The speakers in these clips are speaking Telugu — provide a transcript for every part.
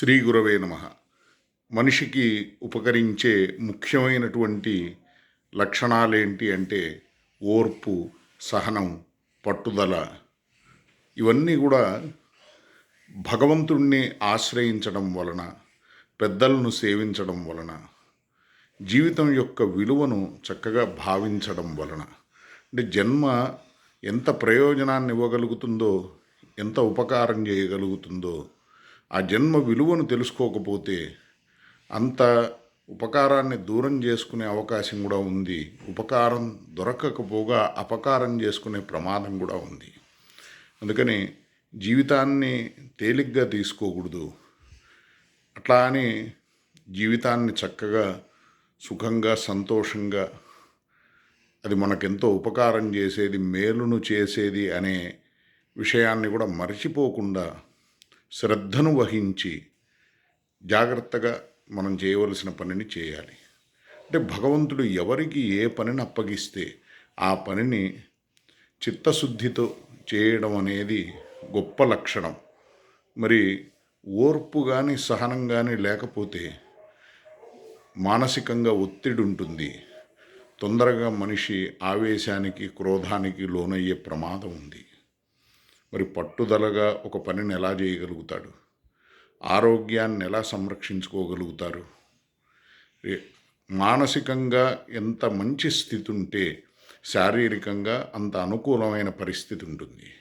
శ్రీ గురవే నమ. మనిషికి ఉపకరించే ముఖ్యమైనటువంటి లక్షణాలేంటి అంటే ఓర్పు సహనం పట్టుదల ఇవన్నీ కూడా భగవంతుణ్ణి ఆశ్రయించడం వలన పెద్దలను సేవించడం వలన జీవితం యొక్క విలువను చక్కగా భావించడం వలన. అంటే జన్మ ఎంత ప్రయోజనాన్ని ఇవ్వగలుగుతుందో ఎంత ఉపకారం చేయగలుగుతుందో ఆ జన్మ విలువను తెలుసుకోకపోతే అంత ఉపకారాన్ని దూరం చేసుకునే అవకాశం కూడా ఉంది. ఉపకారం దొరకకపోగా అపకారం చేసుకునే ప్రమాదం కూడా ఉంది. అందుకని జీవితాన్ని తేలిగ్గా తీసుకోకూడదు. అట్లా అని జీవితాన్ని చక్కగా సుఖంగా సంతోషంగా అది మనకెంతో ఉపకారం చేసేది మేలును చేసేది అనే విషయాన్ని కూడా మర్చిపోకుండా శ్రద్ధను వహించి జాగ్రత్తగా మనం చేయవలసిన పనిని చేయాలి. అంటే భగవంతుడు ఎవరికి ఏ పనిని అప్పగిస్తే ఆ పనిని చిత్తశుద్ధితో చేయడం అనేది గొప్ప లక్షణం. మరి ఓర్పు కానీ సహనం కానీ లేకపోతే మానసికంగా ఒత్తిడి ఉంటుంది. తొందరగా మనిషి ఆవేశానికి క్రోధానికి లోనయ్యే ప్రమాదం ఉంది. మరి పట్టుదలగా ఒక పనిని ఎలా చేయగలుగుతాడు? ఆరోగ్యాన్ని ఎలా సంరక్షించుకోగలుగుతారు? మానసికంగా ఎంత మంచి స్థితి ఉంటే శారీరకంగా అంత అనుకూలమైన పరిస్థితి ఉంటుంది.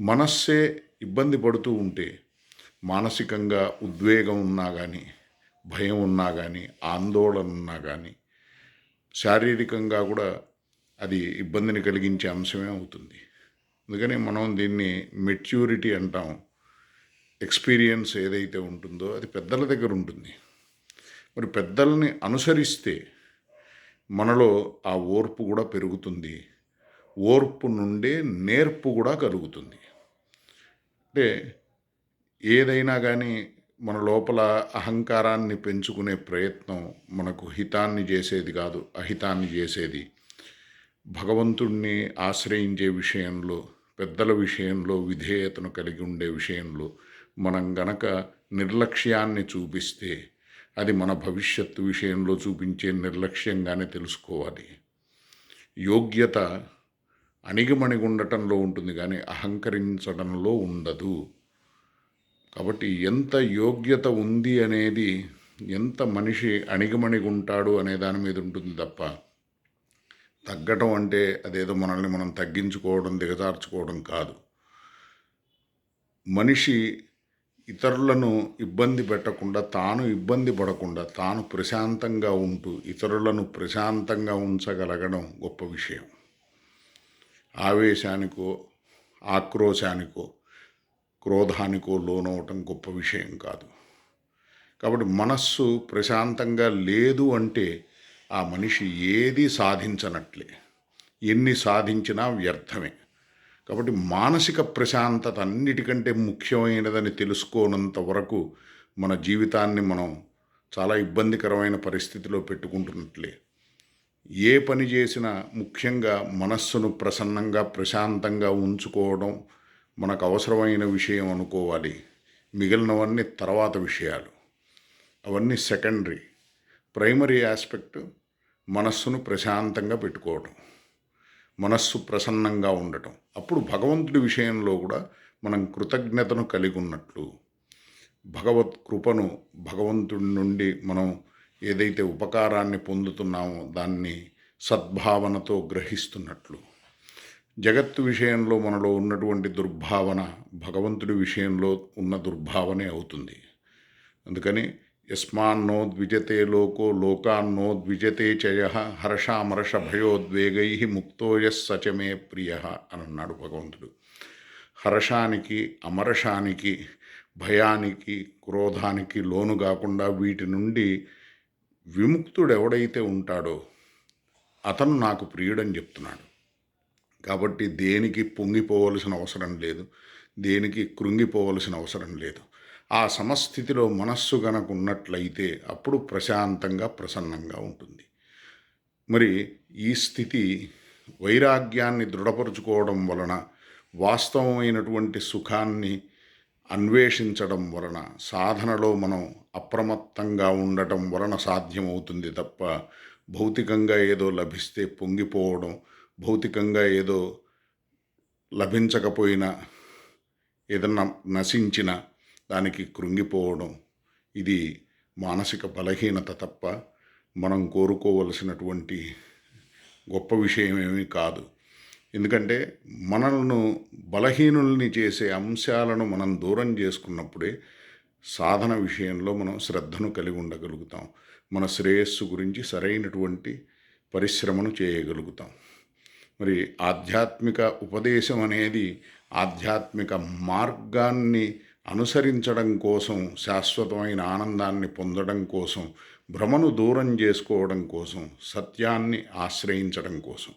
మనస్సే ఇబ్బంది పడుతూ ఉంటే మానసికంగా ఉద్వేగం ఉన్నా కానీ భయం ఉన్నా కానీ ఆందోళన ఉన్నా కానీ శారీరకంగా కూడా అది ఇబ్బందిని కలిగించే అంశమే అవుతుంది. అందుకని మనం దీన్ని మెచ్యూరిటీ అంటాం. ఎక్స్పీరియన్స్ ఏదైతే ఉంటుందో అది పెద్దల దగ్గర ఉంటుంది. మరి పెద్దల్ని అనుసరిస్తే మనలో ఆ ఓర్పు కూడా పెరుగుతుంది. ఓర్పు నుండే నేర్పు కూడా కలుగుతుంది. అంటే ఏదైనా కానీ మన లోపల అహంకారాన్ని పెంచుకునే ప్రయత్నం మనకు హితాన్ని చేసేది కాదు అహితాన్ని చేసేది. భగవంతుణ్ణి ఆశ్రయించే విషయంలో పెద్దల విషయంలో విధేయతను కలిగి ఉండే విషయంలో మనం గనక నిర్లక్ష్యాన్ని చూపిస్తే అది మన భవిష్యత్తు విషయంలో చూపించే నిర్లక్ష్యంగానే తెలుసుకోవాలి. యోగ్యత అణిగిమణిగి ఉండటంలో ఉంటుంది కానీ అహంకరించడంలో ఉండదు. కాబట్టి ఎంత యోగ్యత ఉంది అనేది ఎంత మనిషి అణిగిమణిగి ఉంటాడు అనే దాని మీద ఉంటుంది తప్ప తగ్గటం అంటే అదేదో మనల్ని మనం తగ్గించుకోవడం దిగజార్చుకోవడం కాదు. మనిషి ఇతరులను ఇబ్బంది పెట్టకుండా తాను ఇబ్బంది పడకుండా తాను ప్రశాంతంగా ఉంటూ ఇతరులను ప్రశాంతంగా ఉంచగలగడం గొప్ప విషయం. ఆవేశానికో ఆక్రోశానికో క్రోధానికో లోనవటం గొప్ప విషయం కాదు. కాబట్టి మనస్సు ప్రశాంతంగా లేదు అంటే ఆ మనిషి ఏది సాధించనట్లే. ఎన్ని సాధించినా వ్యర్థమే. కాబట్టి మానసిక ప్రశాంతత అన్నిటికంటే ముఖ్యమైనదని తెలుసుకోనంత వరకు మన జీవితాన్ని మనం చాలా ఇబ్బందికరమైన పరిస్థితిలో పెట్టుకుంటున్నట్లే. ఏ పని చేసినా ముఖ్యంగా మనస్సును ప్రసన్నంగా ప్రశాంతంగా ఉంచుకోవడం మనకు అవసరమైన విషయం అనుకోవాలి. మిగిలినవన్నీ తర్వాత విషయాలు. అవన్నీ సెకండరీ. ప్రైమరీ ఆస్పెక్ట్ మనస్సును ప్రశాంతంగా పెట్టుకోవటం మనస్సు ప్రసన్నంగా ఉండటం. అప్పుడు భగవంతుడి విషయంలో కూడా మనం కృతజ్ఞతను కలిగి ఉన్నట్లు భగవత్ కృపను భగవంతుడి నుండి మనం ఏదైతే ఉపకారాన్ని పొందుతున్నామో దాన్ని సద్భావనతో గ్రహిస్తున్నట్లు. జగత్తు విషయంలో మనలో ఉన్నటువంటి దుర్భావన భగవంతుడి విషయంలో ఉన్న దుర్భావనే అవుతుంది. అందుకని యస్మాన్నో ద్విజతే లోకో లోకాన్నో ద్విజతే చయ హర్షామర్ష భయోద్వేగై ముక్తోయ సచమే ప్రియ అని అన్నాడు భగవంతుడు. హర్షానికి అమర్షానికి భయానికి క్రోధానికి లోను కాకుండా వీటి నుండి విముక్తుడు ఎవడైతే ఉంటాడో అతను నాకు ప్రియుడని చెప్తున్నాడు. కాబట్టి దేనికి పొంగిపోవలసిన అవసరం లేదు. దేనికి కృంగిపోవలసిన అవసరం లేదు. ఆ సమస్థితిలో మనస్సు గనక ఉన్నట్లయితే అప్పుడు ప్రశాంతంగా ప్రసన్నంగా ఉంటుంది. మరి ఈ స్థితి వైరాగ్యాన్ని దృఢపరుచుకోవడం వలన వాస్తవమైనటువంటి సుఖాన్ని అన్వేషించడం వలన సాధనలో మనం అప్రమత్తంగా ఉండటం వలన సాధ్యమవుతుంది తప్ప భౌతికంగా ఏదో లభిస్తే పొంగిపోవడం భౌతికంగా ఏదో లభించకపోయినా ఏదన్నా నశించిన దానికి కృంగిపోవడం ఇది మానసిక బలహీనత తప్ప మనం కోరుకోవలసినటువంటి గొప్ప విషయం ఏమీ కాదు. ఎందుకంటే మనల్ను బలహీనుల్ని చేసే అంశాలను మనం దూరం చేసుకున్నప్పుడే సాధన విషయంలో మనం శ్రద్ధను కలిగి ఉండగలుగుతాం. మన శ్రేయస్సు గురించి సరైనటువంటి పరిశ్రమను చేయగలుగుతాం. మరి ఆధ్యాత్మిక ఉపదేశం అనేది ఆధ్యాత్మిక మార్గాన్ని అనుసరించడం కోసం శాశ్వతమైన ఆనందాన్ని పొందడం కోసం భ్రమను దూరం చేసుకోవడం కోసం సత్యాన్ని ఆశ్రయించడం కోసం.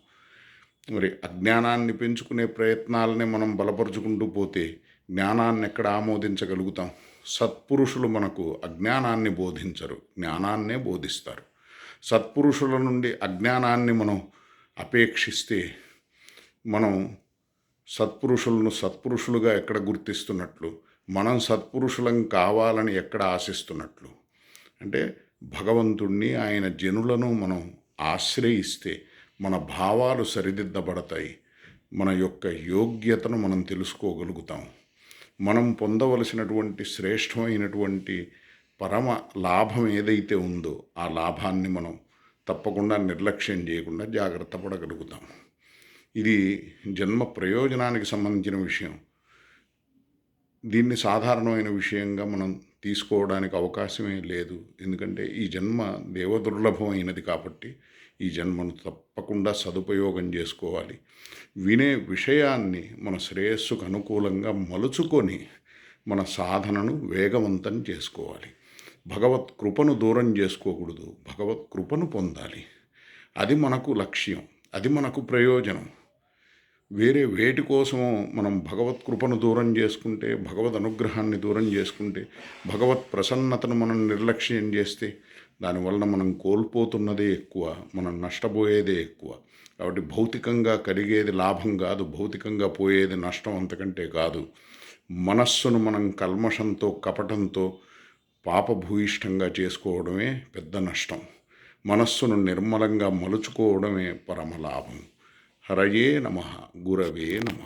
మరి అజ్ఞానాన్ని పెంచుకునే ప్రయత్నాలని మనం బలపరుచుకుంటూ పోతే జ్ఞానాన్ని ఎక్కడ ఆమోదించగలుగుతాం? సత్పురుషులు మనకు అజ్ఞానాన్ని బోధించరు జ్ఞానాన్నే బోధిస్తారు. సత్పురుషుల నుండి అజ్ఞానాన్ని మనం అపేక్షిస్తే మనం సత్పురుషులను సత్పురుషులుగా ఎక్కడ గుర్తిస్తున్నట్లు మనం సత్పురుషులం కావాలని ఎక్కడ ఆశిస్తున్నట్లు? అంటే భగవంతుణ్ణి ఆయన జనులను మనం ఆశ్రయిస్తే మన భావాలు సరిదిద్దబడతాయి. మన యొక్క యోగ్యతను మనం తెలుసుకోగలుగుతాం. మనం పొందవలసినటువంటి శ్రేష్టమైనటువంటి పరమ లాభం ఏదైతే ఉందో ఆ లాభాన్ని మనం తప్పకుండా నిర్లక్ష్యం చేయకుండా జాగ్రత్త పడగలుగుతాం. ఇది జన్మ ప్రయోజనానికి సంబంధించిన విషయం. దీన్ని సాధారణమైన విషయంగా మనం తీసుకోవడానికి అవకాశమే లేదు. ఎందుకంటే ఈ జన్మ దేవదుర్లభమైనది కాబట్టి ఈ జన్మను తప్పకుండా సదుపయోగం చేసుకోవాలి. వినే విషయాన్ని మన శ్రేయస్సుకు అనుకూలంగా మలుచుకొని మన సాధనను వేగవంతం చేసుకోవాలి. భగవత్ కృపను దూరం చేసుకోకూడదు. భగవత్ కృపను పొందాలి. అది మనకు లక్ష్యం. అది మనకు ప్రయోజనం. వేరే వేటి కోసమో మనం భగవత్ కృపను దూరం చేసుకుంటే భగవద్ అనుగ్రహాన్ని దూరం చేసుకుంటే భగవత్ ప్రసన్నతను మనం నిర్లక్ష్యం చేస్తే దానివలన మనం కోల్పోతున్నదే ఎక్కువ మనం నష్టపోయేదే ఎక్కువ. కాబట్టి భౌతికంగా కలిగేది లాభం కాదు భౌతికంగా పోయేది నష్టం అంతకంటే కాదు. మనస్సును మనం కల్మషంతో కపటంతో పాపభూయిష్టంగా చేసుకోవడమే పెద్ద నష్టం. మనస్సును నిర్మలంగా మలుచుకోవడమే పరమ లాభం. హరయే నమ గురవే నమ